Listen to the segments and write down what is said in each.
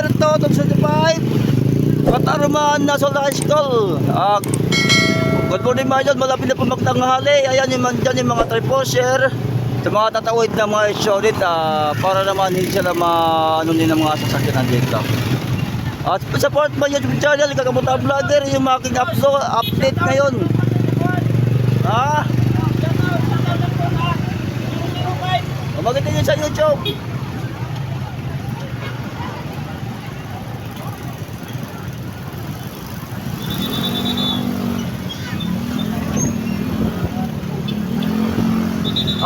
Alberto, 275. Katarman National High School. Ah, good morning mga idol, malapit na po magtanghali. Ayan yung, dyan yung mga triposher. Sa mga tatawid na mga showrit ah, para naman hindi sila ma ano din ng mga sasakyan dito. At support mo YouTube channel, Kakamuta Vlogger, yung aking upload, update ngayon. Ha? Maganda yun sa YouTube.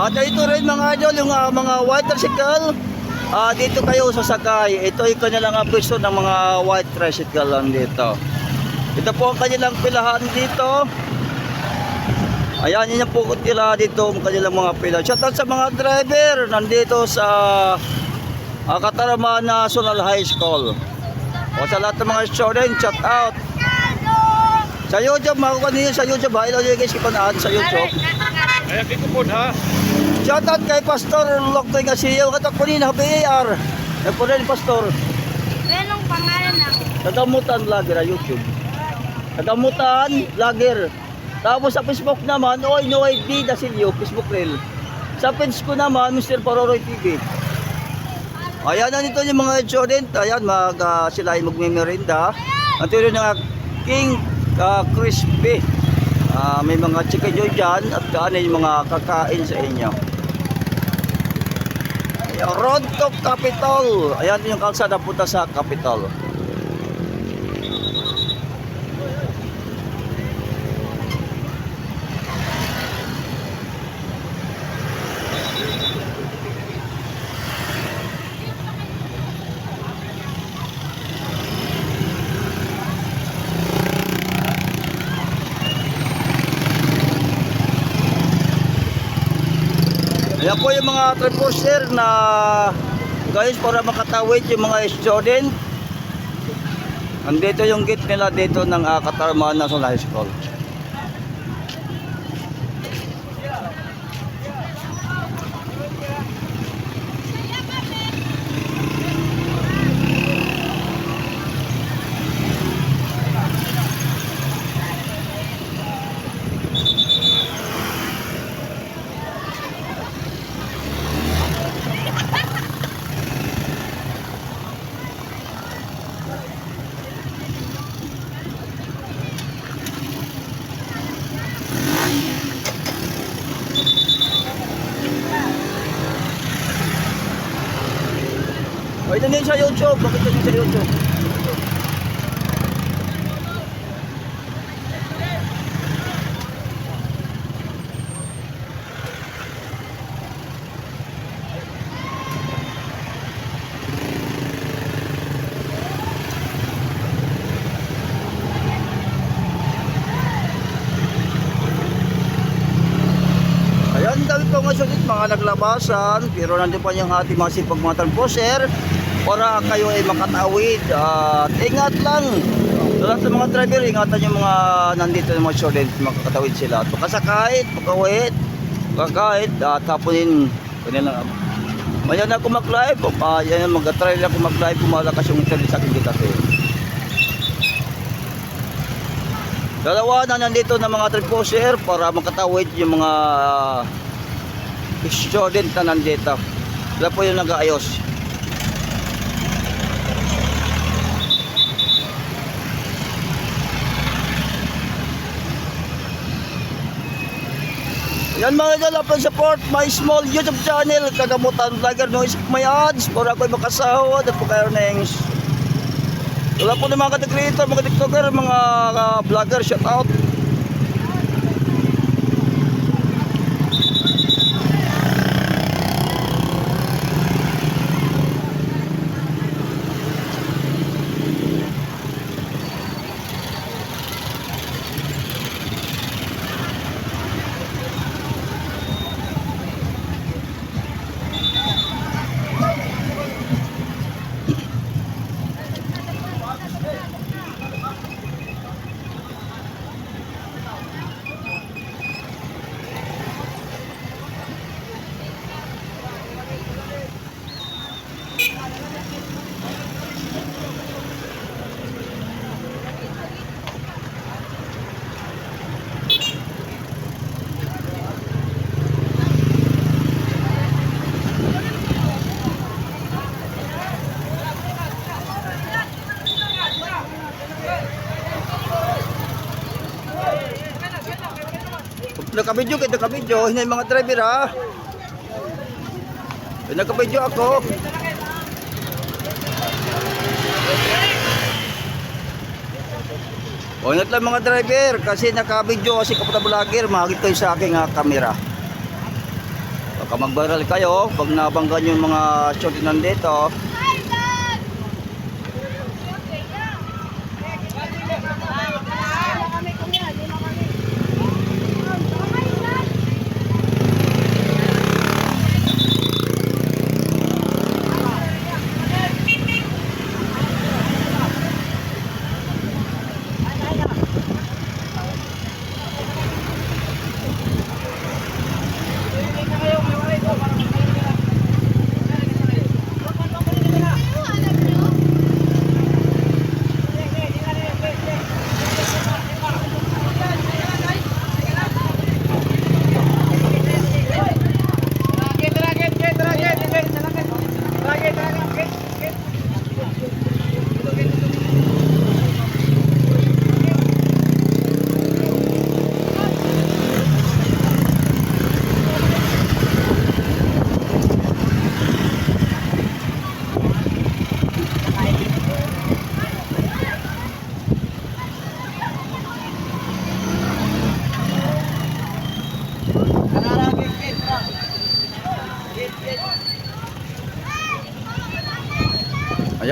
At ito rin mga idol, yung ah, mga white tricycle. Ah, dito kayo sasakay. Ito yung kanilang ah, pwesto ng mga white tricycle lang dito. Ito po ang kanilang pilahan dito. Ayan, yun po nila dito ang kanilang mga pila. Shoutout sa mga driver nandito sa uh, Katarama National High School. O sa lahat ng mga student, shout out. Sa YouTube, makukuha niyo sa YouTube. Ilo yung guys, ipanaan sa YouTube. Kaya kiko po ha. Shout out kay Pastor Loktoy Gasiyo. Katak po nina, BAR. Eh po rin, Pastor. Anong pangalan ng Kagamutan Vlogger, ah, YouTube. Kagamutan Vlogger. Tapos sa Facebook naman, Oy Noy D. Dasilio, Facebook reel. Sa page ko naman, Mr. Paroroy TV. Ayan na nito yung mga student. Ayan, mag, ah, sila ay magmimerinda. At yun yung King ah, Crispy. Ah, may mga chicken joy dyan at kaano yung mga kakain sa inyo. Road to Capitol. Ayan yung kalsada punta sa Capitol. Ayan po yung mga triposer na guys para makatawid yung mga student. Andito yung gate nila dito ng uh, Katarman National High School. O ito din sa YouTube? Ayan, dami sulit mga naglabasan, pero nandun pa yung ating mga sipag mga talposer para kayo ay makatawid. At ingat lang. Sa lahat ng mga driver, ingatan yung mga nandito ng mga student, makakatawid sila. At makasakahit, makawit, makakahit, at tapunin. Ganyan lang. Mayan ako mag-live, uh, yan mag-try lang ako mag-live kung yung internet sa akin dito. Dalawa na nandito ng mga triposer para makatawid yung mga student na nandito. Sila po yung nag-aayos. Yan mga idol, upload support my small YouTube channel, Kagamutan Vlogger, no isip may ads, para ako'y makasahod at po kayo ng wala po ng mga creator, mga tiktoker, mga uh, vlogger, shout out. Nakabidyo kayo, nakabidyo. Hindi yung mga driver ha. Nakabidyo ako. Ingat lang mga driver kasi nakabidyo kasi kapata vlogger mahagit kayo sa aking ah, kamera. Baka magbaral kayo pag nabanggan yung mga shot nandito.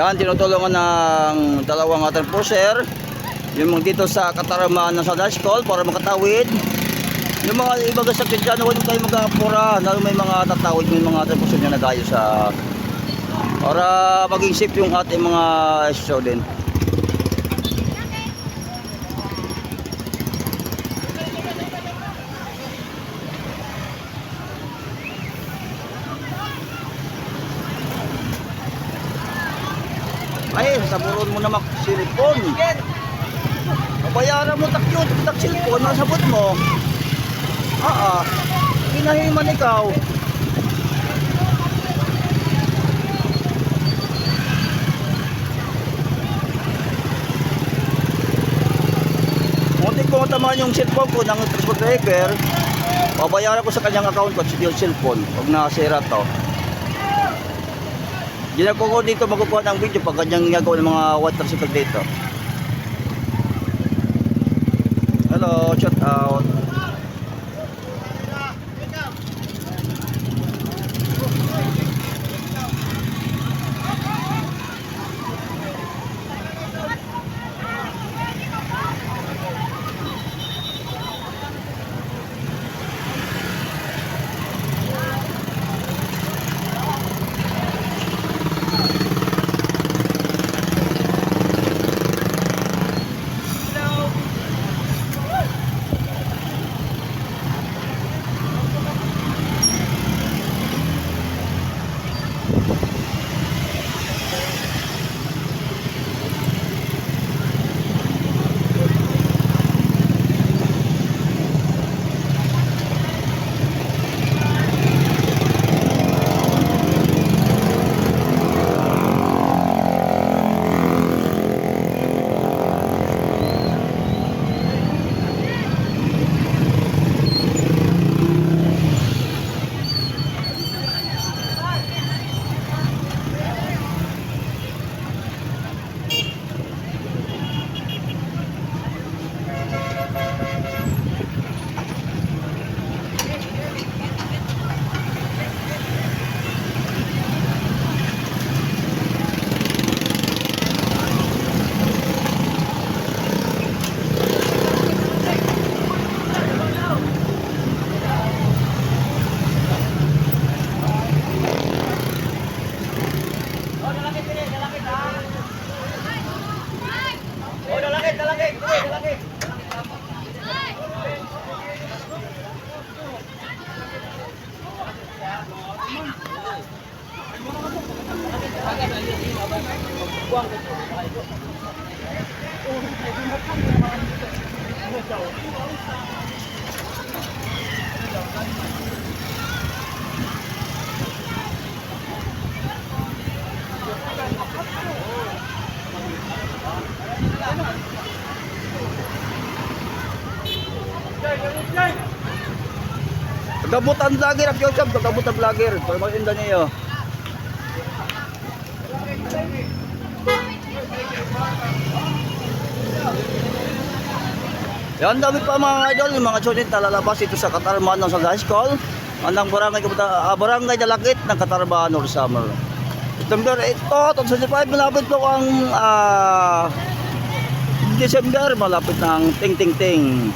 Ayan, tinutulungan ng dalawang ating pusher. Yung mga dito sa kataramaan ng Southern School para makatawid. Yung mga ibang sakit dyan, huwag kayo mag-aapura. Lalo may mga tatawid, may mga ating pusher na nagayo sa... Para maging safe yung ating mga student. Ay, saburon mo naman silipon. Bayaran mo tak yun, tak silipon, nasabot mo. Ah, ah. Pinahiman ikaw. Muntik ko tamaan yung cellphone ko ng transport driver. Babayaran ko sa kanyang account ko yung cellphone. Huwag nakasira to. Hindi na ko dito magkukuha ng video pag kanyang ginagawa ng mga white tricycle dito. Hello, shout out. Gabot ang vlogger, Joseph. Gabot ang vlogger. Pagmakinda niyo. Yan dami pa mga idol, yung mga student na lalabas ito sa Katarman ng High School. Anang barangay, ah, barangay Dalakit ng Katarman or Summer. September 8 to, 25 malapit po ang ah, December, malapit ng ting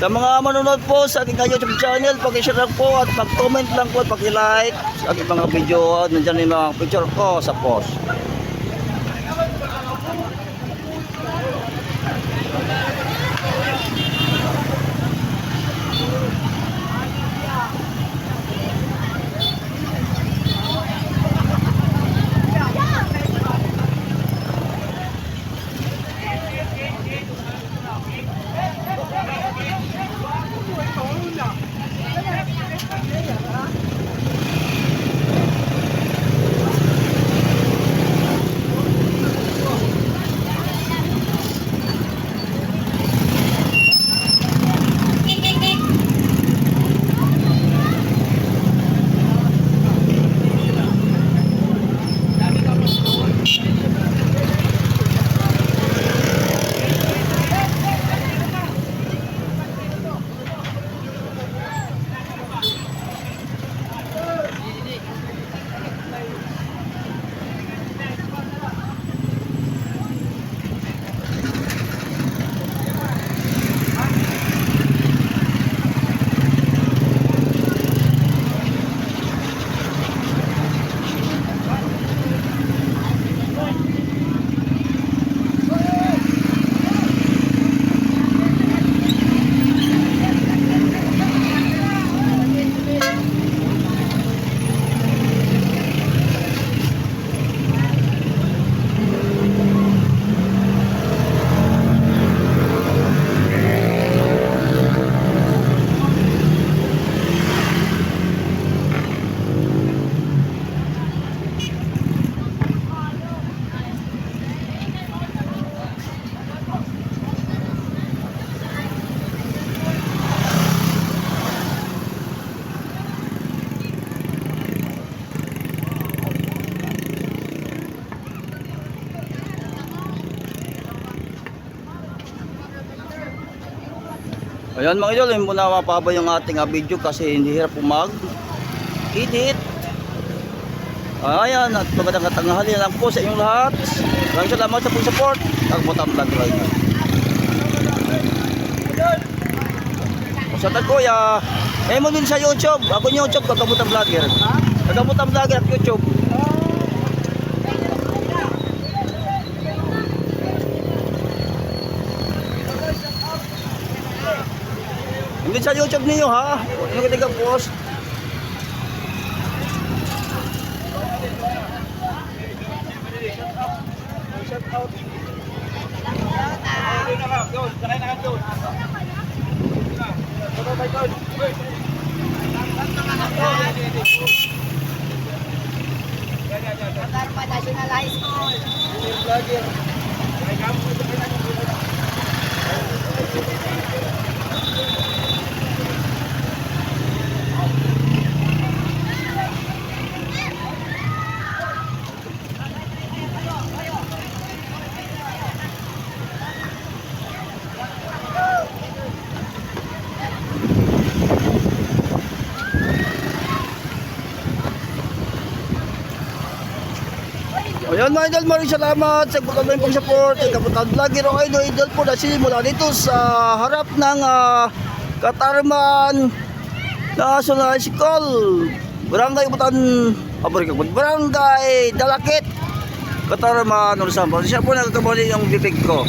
Sa mga manonood po sa aking YouTube channel, pag-share lang po at pag-comment lang po at pag-like sa aking mga video. Nandiyan yung mga picture ko sa post. Ayan mga idol, hindi muna mapaba yung ating ah, video kasi hindi hirap po mag edit. Ayan, at magandang katanghali lang po sa inyong lahat. Maraming salamat sa pag-support. Ang Botang Vlog Rider. Sa kuya, eh mo din sa YouTube. Ako yung YouTube, Kagabutang Vlogger. Kagabutang Vlogger at YouTube. Hindi sa YouTube niyo ha. Ano ka post? National High School. Ayan mga idol, maraming salamat sa pagkakaroon pong support. Ang kaputan vlogger o idol, idol po na simula dito sa harap ng ah, Katarman National School. Barangay Ubutan, Abarikag, Barangay Dalakit. Katarman, Ulusamba. Siya po nagkamali yung bibig ko.